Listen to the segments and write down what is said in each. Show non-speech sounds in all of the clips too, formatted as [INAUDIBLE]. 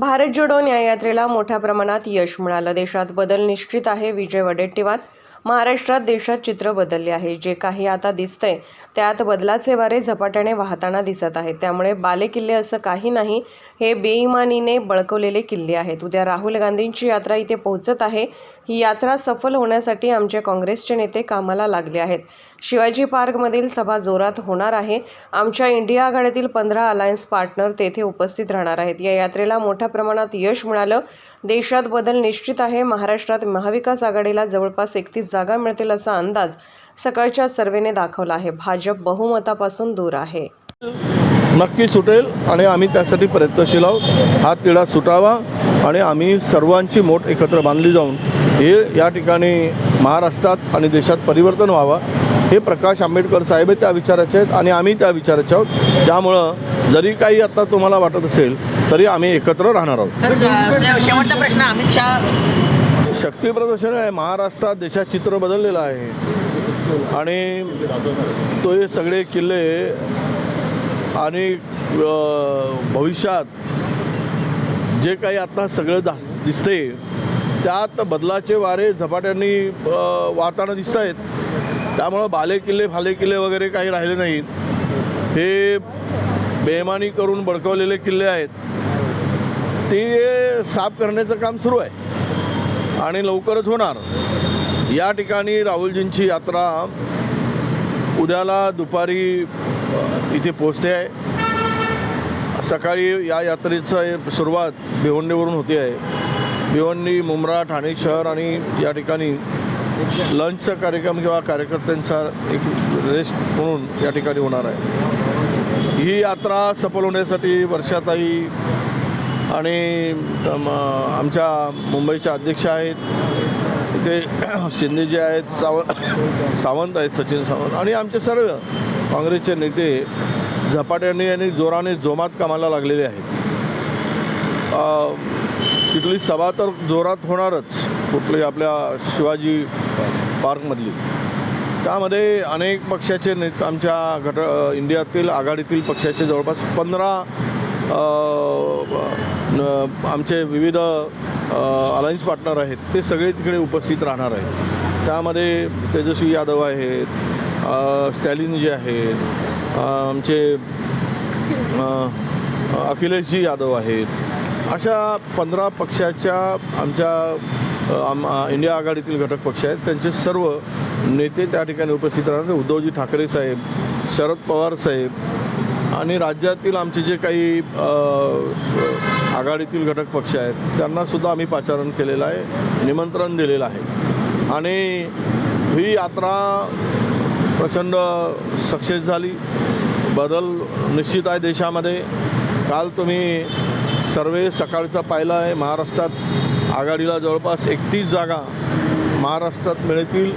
भारत जोडो न्याययात्रेला मोठ्या प्रमाणात यश मिळालं. देशात बदल निश्चित आहे. विजय वडेट्टीवार महाराष्ट्रात देशात चित्र बदलले आहे. जे काही आता दिसतंय त्यात बदलाचे वारे झपाट्याने वाहताना दिसत आहेत. त्यामुळे बालेकिल्ले असं काही नाही हे बेईमानीने बळकवलेले किल्ले आहेत. उद्या राहुल गांधींची यात्रा इथे पोहोचत आहे. ही यात्रा सफल होण्यासाठी आमचे काँग्रेसचे नेते कामाला लागले आहेत. शिवाजी पार्कमधील सभा जोरात होणार आहे. आमच्या इंडिया आघाडीतील पंधरा अलायन्स पार्टनर तेथे उपस्थित राहणार आहेत. या यात्रेला मोठ्या प्रमाणात यश मिळालं. देशात बदल निश्चित आहे. महाराष्ट्रात महाविकास आघाडीला जवळपास एकतीस जागा मिळतील असा अंदाज सकाळच्या सर्वेने दाखवला आहे. भाजप बहुमतापासून दूर आहे. नक्की सुटेल आणि आम्ही त्यासाठी प्रयत्नशील आहोत. हा तिढा सुटावा आणि आम्ही सर्वांची मोठ एकत्र बांधली जाऊन हे या ठिकाणी महाराष्ट्रात आणि देशात परिवर्तन व्हावं. हे प्रकाश आंबेडकर साहेब त्या विचाराचे आहेत आणि आम्ही त्या विचाराचे आहोत. त्यामुळं जरी काही आता तुम्हाला वाटत असेल तरी आम्ही एकत्र राहणार आहोत. सर शेवटचा प्रश्न अमित शहा शक्ती प्रदर्शन आहे महाराष्ट्रात देशात चित्र बदललेलं आहे. आणि तो हे सगळे किल्ले आणि भविष्यात जे काही आता सगळं दा दिसते त्यात बदलाचे वारे झपाट्यांनी वाहताना दिसत आहेत त्यामुळं बाले किल्ले फाले किल्ले वगैरे काही राहिले नाहीत. हे बेमानी करून बळकवलेले किल्ले आहेत. ते साफ करण्याचं काम सुरू आहे. आणि लवकरच होणार. या ठिकाणी राहुलजींची यात्रा उद्याला दुपारी इथे पोचते आहे. सकाळी या यात्रेचं सुरुवात भिवंडीवरून होते आहे. भिवंडी मुंब्रा ठाणे शहर आणि या ठिकाणी लंचचा कार्यक्रम किंवा कार्यकर्त्यांचा एक रेस्ट म्हणून या ठिकाणी होणार आहे. ही यात्रा सफल होण्यासाठी वर्षाताई आणि आमच्या मुंबईच्या अध्यक्ष आहेत. ते [CLEARS THROAT] शिंदेजी आहेत साव [COUGHS] सावंत आहेत सचिन सावंत आणि आमचे सर्व काँग्रेसचे नेते झपाट्याने आणि जोराने जोमात कामाला लागलेले आहेत. तिथली सभा तर जोरात होणारच कुठली आपल्या शिवाजी पार्कमधली. त्यामध्ये अनेक पक्षाचे ने आमच्या घट इंडियातील आघाडीतील पक्षाचे जवळपास पंधरा आमचे विविध अलायन्स पार्टनर आहेत ते सगळे तिकडे उपस्थित राहणार आहेत. त्यामध्ये तेजस्वी यादव आहेत स्टॅलिन जे आहेत आमचे अखिलेशजी यादव आहेत. अशा पंधरा पक्षाच्या आमच्या आम इंडिया आघाडीतील घटक पक्ष आहेत. त्यांचे सर्व नेते त्या ठिकाणी उपस्थित राहणार उद्धवजी ठाकरे साहेब शरद पवार साहेब आणि राज्यातील आमचे जे काही आघाडीतील घटक पक्ष आहेत त्यांनासुद्धा आम्ही पाचारण केलेलं आहे निमंत्रण दिलेलं आहे. आणि ही यात्रा प्रचंड सक्सेस झाली. बदल निश्चित आहे देशामध्ये. काल तुम्ही सर्वे सकाळचा पाहिला आहे. महाराष्ट्रात आघाडीला जवळपास एकतीस जागा महाराष्ट्रात मिळतील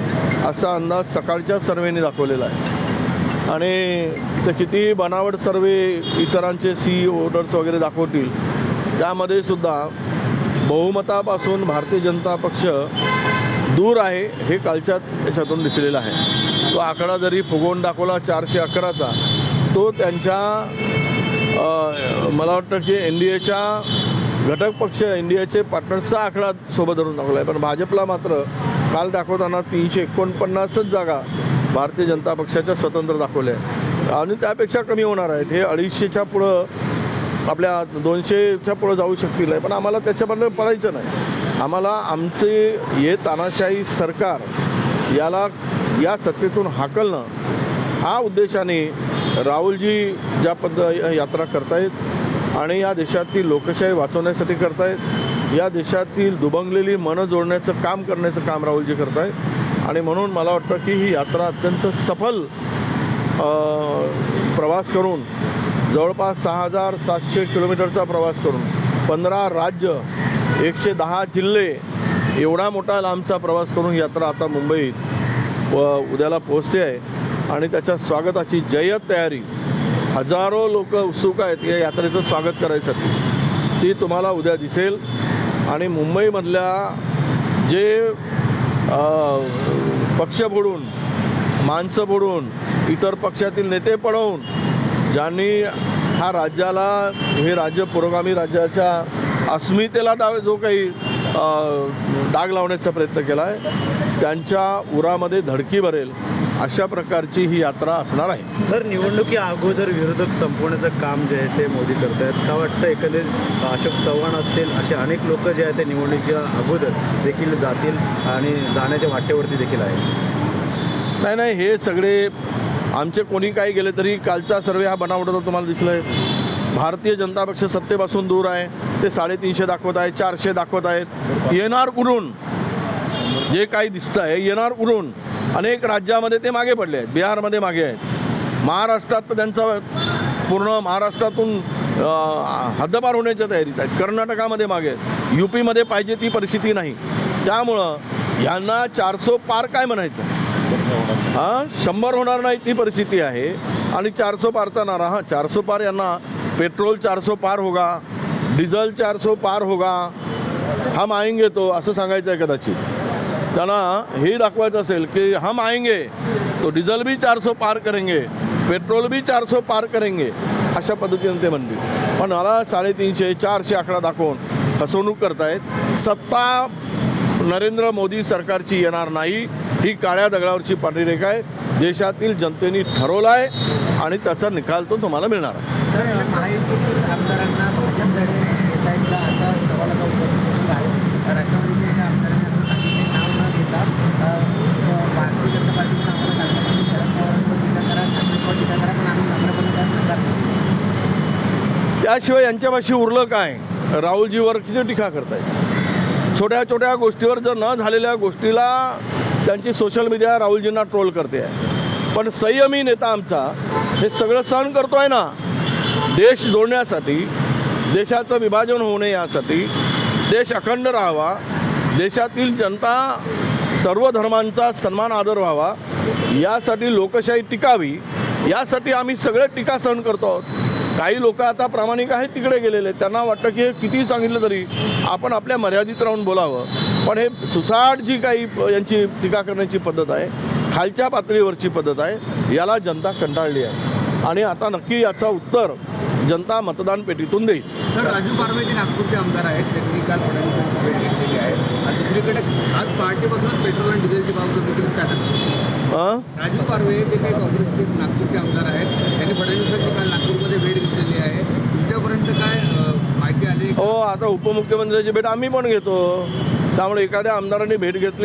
असा अंदाज सकाळच्या सर्वेने दाखवलेला आहे. आणि ते किती बनावट सर्वे इतरांचे सी ओटर्स वगैरे दाखवतील त्यामध्ये सुद्धा बहुमतापासून भारतीय जनता पक्ष दूर आहे हे कालच्या याच्यातून दिसलेलं आहे. तो आकडा जरी फुगवून दाखवला चारशे अकराचा तो त्यांच्या मला वाटतं की एन डी एच्या घटक पक्ष इंडियाचे पार्टनर्सचा आकडा सोबत धरून दाखवला आहे. पण भाजपला मात्र काल दाखवताना तीनशे एकोणपन्नासच जागा भारतीय जनता पक्षाच्या स्वतंत्र दाखवल्या आहे आणि त्यापेक्षा कमी होणार आहेत. हे अडीचशेच्या पुढं आपल्या दोनशेच्या पुढं जाऊ शकतील आहे पण आम्हाला त्याच्याबद्दल पडायचं नाही. आम्हाला आमचे हे तानाशाही सरकार याला या सत्तेतून हाकलणं हा उद्देशाने राहुलजी ज्या पद्ध यात्रा करतायत आणि या देशातील लोकशाही वाचवण्यासाठी करतायत. या देशातील दुबंगलेली मनं जोडण्याचं काम करण्याचं काम राहुलजी करतायत. आणि म्हणून मला वाटतं की ही यात्रा अत्यंत सफल प्रवास करून जवळपास सहा हजार सातशे किलोमीटरचा प्रवास करून पंधरा राज्य एकशे दहा जिल्हे एवढा मोठा लांबचा प्रवास करून यात्रा आता मुंबईत व उद्याला पोहोचते आहे. आणि त्याच्या स्वागताची जय्यत तयारी हजारो लोक उत्सुक आहेत या यात्रेचं स्वागत करायसाठी. ती तुम्हाला उद्या दिसेल. आणि मुंबईमधल्या जे पक्ष बुडून माणसं बुडून इतर पक्षातील नेते पळवून ज्यांनी हा राज्याला हे राज्य पुरोगामी राज्याच्या अस्मितेला डाव जो काही डाग लावण्याचा प्रयत्न केला आहे त्यांच्या उरामध्ये धडकी भरेल. अशा प्रकारची ही यात्रा असणार आहे. सर निवडणुकी अगोदर विरोधक संपवण्याचं काम जे आहे ते मोदी करत आहेत का वाटतं एकंदरीत अशोक चव्हाण असतील असे अनेक लोक जे आहेत ते निवडणुकीच्या अगोदर देखील जातील आणि जाण्याच्या वाटेवरती देखील आहे नाही नाही हे सगळे आमचे कोणी काही गेले तरी कालचा सर्वे हा बनावटाचा तुम्हाला दिसलाय भारतीय जनता पक्ष सत्तेपासून दूर आहे. ते साडेतीनशे दाखवत आहे चारशे दाखवत आहेत. येणार कुठून? जे काही दिसतं आहे येणार कुठून? अनेक राज्यामध्ये ते मागे पडले आहेत. बिहारमध्ये मागे आहेत. महाराष्ट्रात तर त्यांचा पूर्ण महाराष्ट्रातून हद्दपार होण्याच्या तयारीत आहेत. कर्नाटकामध्ये मागे आहेत. यू पीमध्ये पाहिजे ती परिस्थिती नाही. त्यामुळं यांना चारसो पार काय म्हणायचं? हां? शंभर होणार नाही ती परिस्थिती आहे. आणि चारसो पारचा नारा हां चारसो पार यांना पेट्रोल चारसो पार होगा डिझेल चारसो पार होगा हम आएंगे तो असं सांगायचं आहे कदाचित. त्यांना हे दाखवायचं असेल की हम आएंगे तो डिझेल भी चारसो पार करेंगे पेट्रोल बी चारसो पार करेंगे अशा पद्धतीने ते म्हणतील. पण मला साडेतीनशे चारशे आकडा दाखवून फसवणूक करतायत. सत्ता नरेंद्र मोदी सरकारची येणार नाही ही काळ्या दगडावरची पांढरी रेखा आहे. देशातील जनतेने ठरवलं आहे आणि त्याचा निकाल तो तुम्हाला मिळणार आहे तर महायुतीतील आमदारांना भाजपकडे येता येईल का असा सवालाचा उपस्थित आहे राष्ट्रवादीच्या एका आमदाराने असं सांगितले नाव न घेता अ, की अ, भारतीय जनता पार्टीचं आम्हाला काढण्यात आलं. शरद पवारांवर टीका करा ठाकरेंवर टीका करा पण आम्ही नम्रपणे त्यास नकार त्याशिवाय यांच्यापाशी उरलं काय? राहुलजीवर किती टीका करतायत छोट्या छोट्या गोष्टीवर जर न झालेल्या गोष्टीला त्यांची सोशल मीडिया राहुलजींना ट्रोल करते आहे. पण संयमी नेता आमचा हे सगळं सहन करतो आहे ना? देश जोडण्यासाठी देशाचं विभाजन होऊ नये यासाठी देश अखंड राहावा देशातील जनता सर्व धर्मांचा सन्मान आदर व्हावा यासाठी लोकशाही टिकावी यासाठी आम्ही सगळे टीका सहन करतो आहोत. काही लोक आता प्रामाणिक आहेत तिकडे गेलेले आहेत. त्यांना वाटतं की हे किती सांगितलं तरी आपण आपल्या मर्यादित राहून बोलावं. पण हे सुसाट जी काही यांची टीका करण्याची पद्धत आहे खालच्या पातळीवरची पद्धत आहे याला जनता कंटाळली आहे. आणि आता नक्की याचा उत्तर जनता मतदान पेटीतून देईल. राजू पारवे जे नागपूरचे आमदार आहेत त्यांनी काल फडणवीसांची भेट घेतलेली आहे. आणि दुसरीकडे आज पहाटेपासूनच पेट्रोल आणि डिझेलची भाव कमी केले जातात? राजू पारवे जे काही काँग्रेसचे नागपूरचे आमदार आहेत त्यांनी फडणवीसांची काल नागपूरमध्ये भेट घेतलेली आहे तुमच्यापर्यंत काय अ, माहिती आली हो आता उपमुख्यमंत्र्याची भेट आम्ही पण घेतो. त्यामुळे एखाद्या आमदारांनी भेट घेतली